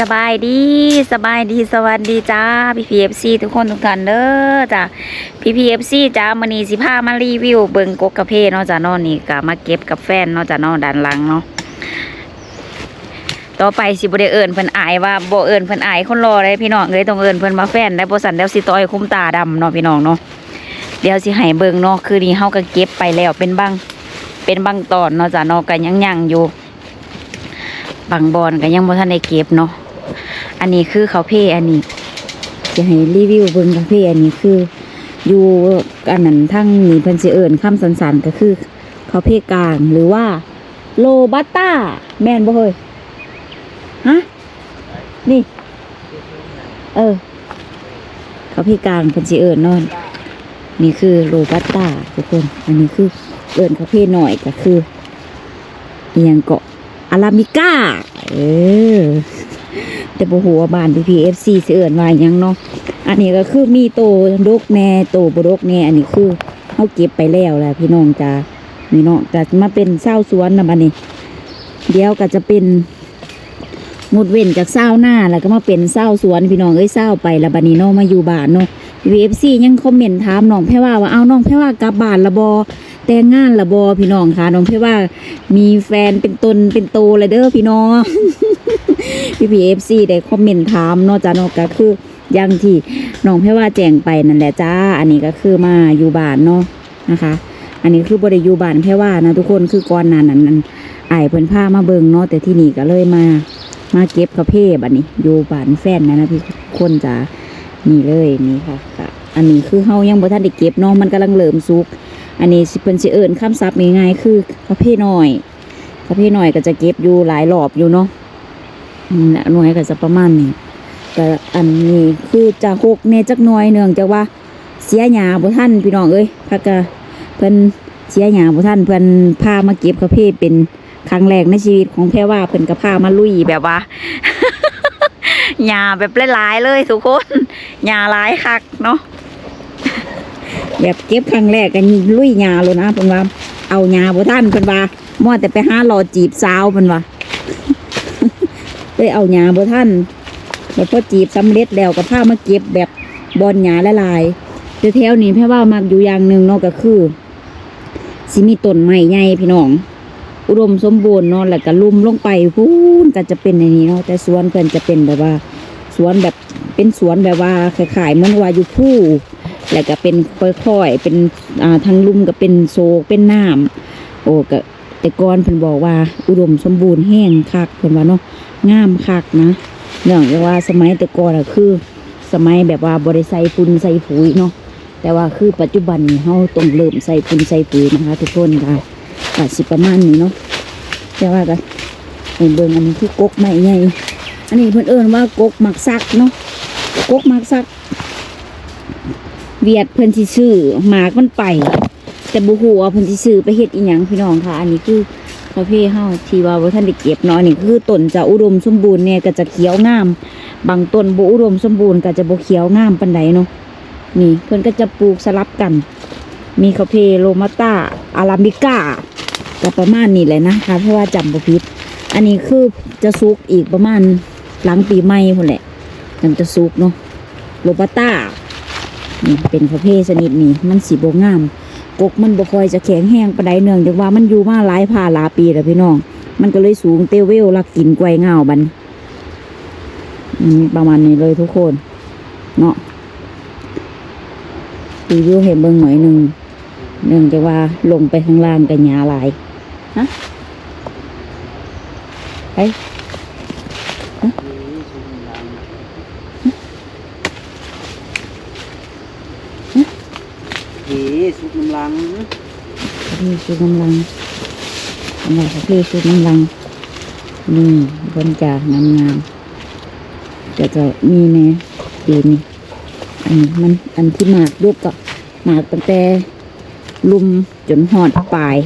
สบายดีสบายดีสวัสดีจ้าพี่พีเอฟซีทุกคนทุกท่านเด้อจ้าพี่พีเอฟซีจ้ามันนี้สิพามารีวิวเบิงกกกระเพเนาะจ้านาะนี่ก็มาเก็บกับแฟนเนาะจ้านาะด้านหลังเนาะต่อไปสิบ่ได้เอิ้นเพิ่นอายว่าโบเอิ้นเพิ่นอายคนรอเลยพี่น้องเอ้ยต้องเอิ้นเพิ่นมาแฟนได้โบสันเดียวสิต้อยคุ้มตาดำเนาะพี่น้องเนาะเดี๋ยวสิให้เบิงเนาะคือนี่เฮาก็เก็บไปแล้วเป็นบางเป็นบางตอนเนาะจ้านาะก็ยังยังอยู่ บางบอนก็ยังบ่ทันได้เก็บเนาะอันนี้คือเขาเพอันนี้จะให้รีวิวเบิ่งเขาเพอันนี้คือ อยู่อันนั้นทั้งนี้เพิ่นสิเอิ้นคำสันๆก็คือ เขาเพกลางหรือว่า โลบัตตาแม่นบ่เฮ้ยฮะนี่ เออ เขาเพกลางเพิ่นสิเอิ้นนอน นี่คือโลบัตตาทุกคน อันนี้คือเอิ้นเขาเพหน่อยก็คือเอียงเกาะ อารามิก้า เออ แต่บ่ฮู้ว่าบ้านพีพีเอฟซีเสิเอิ้นวาหยังเนาะ อันนี้ก็คือมีโตดกแน่โตบดกแน่อันนี้คือเฮาเก็บไปแล้วแหละพี่น้องจ้านี่เนาะจะมาเป็นเศร้าสวนนะบัดนี้ เดี๋ยวก็จะเป็นงดเว้นจากเศร้าหน้าแล้วก็มาเป็นเศร้าสวนพี่น้องเอ้ยเศร้าไปแล้วบัดนี้เนาะมาอยู่บ้านเนาะ VFC ยังคอมเมนต์ถามน้องแพ่ว่าว่าเอาน้องแพ่ว่ากลับบ้านละบอ แต่งงานละบอพี่น้องค่ะน้องแพ่ว่า มีแฟนเป็นตนเป็นโตเลยเด้อพี่น้องพี่พีเอฟซีได้คอมเมนต์ถามเนาะจ้าเนาะก็คืออยังที่น้องแพ่ว่าแจ้งไปนั่นแหละจ้า อันนี้ก็คือมาอยู่บ้านเนาะนะคะ อันนี้คือบริยูบ้านแพ่ว่านะทุกคนคือก่อนนานั้นนั้นไอ้เพิ่นพามาเบิงเนาะแต่ที่นี่ก็เลยมามาเก็บกาแฟบัดนี้อยู่บ้านแฟนนะนะพี่คนจ้านี่เลยนี่ค่ะ อันนี้คือเฮายังบ่ทันได้เก็บเนาะมันกำลังเริ่มสุก อันนี้สิเพิ่นสิเอิ้นคำศัพท์ง่ายๆคือกาแฟน้อยกาแฟน้อยก็จะเก็บอยู่หลายรอบอยู่เนาะและหน่วยก็จะประมาณนี้ก็อันนี้คือจะหกเนจักหน่วยเนื่องจากว่าเสียหยาบ่ท่านพี่น้องเอ้ยพักกะเพิ่นเสียหยาบ่ท่านเพิ่นพามาเก็บกาแฟเป็นครั้งแรกในชีวิตของแพรว่าเพิ่นก็พามาลุยแบบว่าหยาแบบหลายๆเลยทุกคนหยาหลายคักเนาะ แบบเก็บครั้งแรกกันลุยยาเลยนะเพิ่นว่า เอายาบ่ท่านเพิ่นว่ามัวแต่ไปหารอจีบสาวเพิ่นว่าเลยเอาหญ้าบ่ท่านแล้วพอจีบสำเร็จแล้วก็พามาเก็บแบบบอนหญ้าละลายแต่แถวนี้แพ่ว่ามักอยู่อย่างหนึ่งเนาะก็คือสิมีต้นไม้ใหญ่พี่น้อง อุดมสมบูรณ์เนาะแล้วก็ลุ่มลงไปพูนก็จะเป็นในนี้เนาะแต่สวนเพิ่นจะเป็นแบบว่า สวนแบบเป็นสวนแบบว่าคล้ายๆเหมือนว่าอยู่ผู้ แล้วก็เป็นค่อยๆเป็นอ่าทางลุ่มก็เป็นโศกเป็นน้ำโอ้ก็แต่ก่อนเพิ่นบอกว่า อุดมสมบูรณ์แห้งคักเพิ่นว่าเนาะงามคักนะเนื่องจากว่าสมัยแต่ก่อนอะคือ สมัยแบบว่าบริใส่ปุ่นใส่ปุ๋ยเนาะแต่ว่าคือปัจจุบันเราต้องเริ่มใส่ปุนใส่ปุ๋ยนะคะ ทุกคนค่ะก็สิประมาณนี้เนาะแต่ว่าก็เห็นเบิ่งอันนี้คือกกใหม่ใหญ่อันนี้เพิ่อนเอิ้นว่ากกหมักซักเนาะกกหมักซัก เวียดเพิ่นสิซื้อหมากมันไป แต่บ่ฮู้ว่าเพิ่นสิซื้อไปเฮ็ดอีหยังพี่น้องค่ะ อันนี้คือคาเฟ่เฮาที่ว่าบ่ทันได้เก็บเนาะอันนี่คือต้นจะอุดมสมบูรณ์เนี่ยก็จะเขียวงาม บางต้นบ่อุดมสมบูรณ์ก็จะบ่เขียวงามปานใดเนาะนี่เพิ่นก็จะปลูกสลับกัน มีคาเฟ่โรมาต้าอาราบิก้าก็ประมาณนี้แหละนะคะเพราะว่าจำบ่ผิดอันนี้คือจะสุกอีกประมาณหลังปีใหม่พุ่นแหละมันจะสุกเนาะโรบัต้า นี่เป็นคาเฟ่ชนิดนี้มันสีโบงาม กกมันบ่คอยจะแข็งแห้งปานใดเนื่องจากว่ามันอยู่มาหลายผ่าหลาปีแล้วพี่น้อง มันก็เลยสูงเตเวลลักกินไกวเงาบันประมาณนี้เลยทุกคน เนาะรีวิวให้เบิ่งหน่อยหนึ่งเนื่องจากว่าลงไปข้างล่างกันหยาลายฮะไป ผีสุกน้ำลังพี่ชูกำลังอันนี้ค่ะพี่ชูกำลัง นี่บนจากงามงามจะจะมีในปีนี้อันนี้มันอันที่หมากลูกก็หมากตั้งแต่ลุมจนหอดปลาย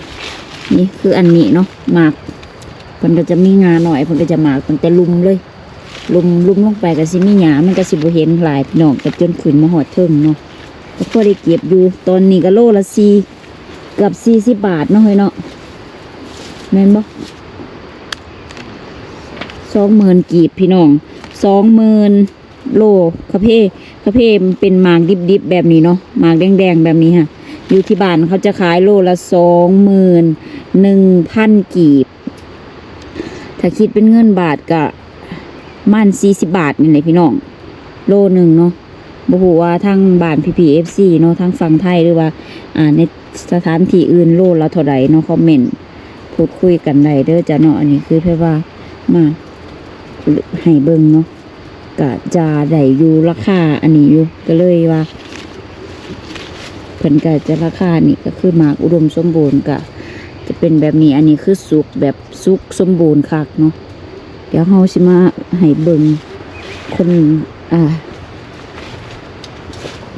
นี่คืออันนี้เนาะหมากมันก็จะมีงาหน่อยมันก็จะหมากตั้งแต่ลุมเลย ลุมลุมลงไปก็สิมีหยามันก็สิบ่เห็นหลายพี่น้องก็จนขึ้นมาหอดเทิงเนาะ พอได้เก็บอยู่ ตอนนี้ก็โลละสี่เกือบสี่สิบบาทเนาะเฮ้ยเนาะแม่นบ่สสองหมื่นกีบพี่น้องสองหมื่นโลคาเฟ่คาเฟ่เป็นหมากดิบๆแบบนี้เนาะหมากแดงๆแบบนี้ค่ะอยู่ที่บ้านเขาจะขายโลละสองหมื่นหนึ่งพันกีบ ถ้าคิดเป็นเงินบาทก็มันสี่สิบบาทนี่แหละพี่น้อง โลหนึ่งเนาะ บ่ฮู้ว่าทางบ้าน PPFC เนาะทางฝั่งไทยหรือว่า อ่าในสถานที่อื่นโลละเท่าใดเนาะคอมเมนต์พูดคุยกันได้เด้อจ้ะเนาะอันนี้คือเพื่อว่ามาให้เบิ่งเนาะก็จะได้อยู่ราคาอันนี้อยู่ก็เลยว่าเพิ่นก็จะราคานี่ก็คือหมากอุดมสมบูรณ์ก็จะเป็นแบบนี้อันนี้คือสุกแบบสุกสมบูรณ์คักเนาะเดี๋ยวเฮาสิมาให้เบิ่งคนอ่า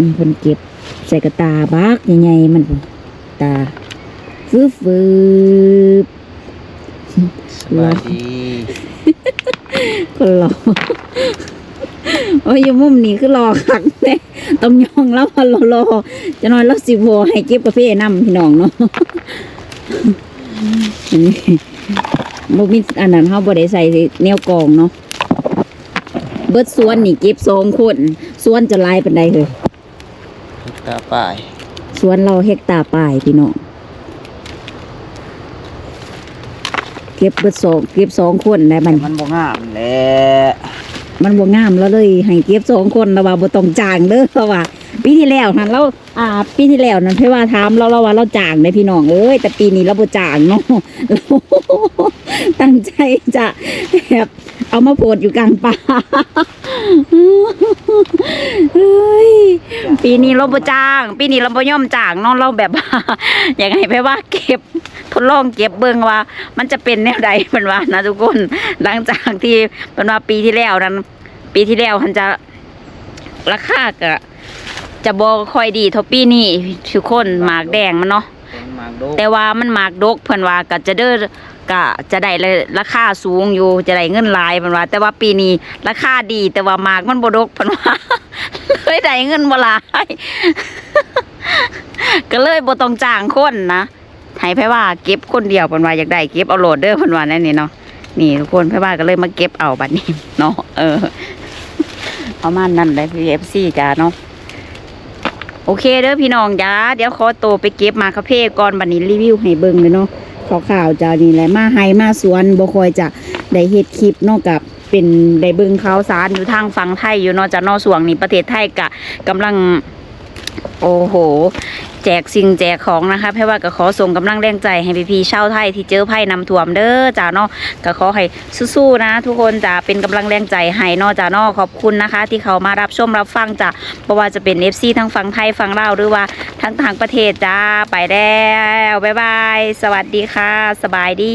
มเพิ่นเก็บใส่กระตาบักใหญ่ๆมันพุ่นตาฟืบฟืบสบายดีคนรอโอ้ยอยู่มุมนี้คือรอคักแน่ต้องยองแล้วว่ารอรอจะนอนแล้วสิโวให้เก็บกาแฟนำพี่น้องเนาะอันนี้บ่มีอันนั้นเฮาบ่ได้ใส่แนวกรองเนาะเบิดสวนนี่เก็บสองคนสวนจะลายปานใดเฮ้ย ตาป่ายสวนเราเฮกตาร์ปลายพี่น้องเก็บเบิดสองเก็บสองคนได้บัดมันบ่งามแหละมันบ่งามแล้วเลยให้เก็บสองคนแล้วว่าบ่ต้องจ้างเด้อเพราะว่า ปีที่แล้วนั่นเราอ่า ปีที่แล้วนั่นเพิ่นว่าถามเราเราว่าเราจ้างได้พี่น้องเอ้ยแต่ปีนี้เราบ่จ้างเนาะเรา ตั้งใจจะแบบเอามาโพดอยู่กลางป่าเฮ้ยปีนี้เราบ่จ้าง ปีนี้เราบ่ยอมจ้างเนาะเราแบบว่าอย่ากให้ไปว่าเก็บทดลองเก็บเบิ่งว่า มันจะเป็นแนวใดเพิ่นว่านะทุกคนหลังจากที่เพิ่นว่าปีที่แล้วนั้น ปีที่แล้วมันจะราคาก็จะบ่ค่อยดีท่าปีนี้ทุกคนหมากแดงมันเนาะ แต่ว่ามันหมากดกเพิ่นว่าก็จะเด้อก็จะได้ราคาสูงอยู่จะได้เงินหลายเพิ่นว่า แต่ว่าปีนี้ราคาดีแต่ว่าหมากมันบ่ดกเพิ่นว่าเลยได้เงินบ่หลายก็เลยบ่ต้องจ้างคนนะให้ไผว่าเก็บคนเดียวเพิ่นว่าอยากได้เก็บเอาโหลดเด้อเพิ่นว่านั่นนี่เนาะนี่ทุกคนไผว่าก็เลยมาเก็บเอาบัดนี้เนาะเออประมาณนั้นได้ PFC จ้าเนาะ โอเคเด้อพี่น้องจ้าเดี๋ยวขอตัวไปเก็บมาคาเฟ่ก่อนบันนี้รีวิวให้เบิ่งเลยเนาะข่าวๆจ้านี่แหละมาไฮมาสวนบ่คอยจะได้เฮ็ดคลิปนอกกับเป็นได้เบิ่งข่าวสารอยู่ทางฝั่งไทยอยู่เนาะจากนอสวงนี่ประเทศไทยกะกำลัง โอ้โห แจกสิ่งแจกของนะคะเพราะว่าก็ขอส่งกำลังแรงใจให้พี่ๆชาวไทยที่เจอภัยนำท่วมเด้อจ้าเนาะก็ขอให้สู้ๆนะ ทุกคนจะเป็นกำลังแรงใจให้เนอจ้าเนาะขอบคุณนะคะ ที่เขามารับชมรับฟังจ้ะเพราะว่าจะเป็น FC ทั้งฝั่งไทยฝั่งลาวหรือว่าทั้งต่างประเทศจ้าไปแล้วบ๊ายบายสวัสดีค่ะ สบายดี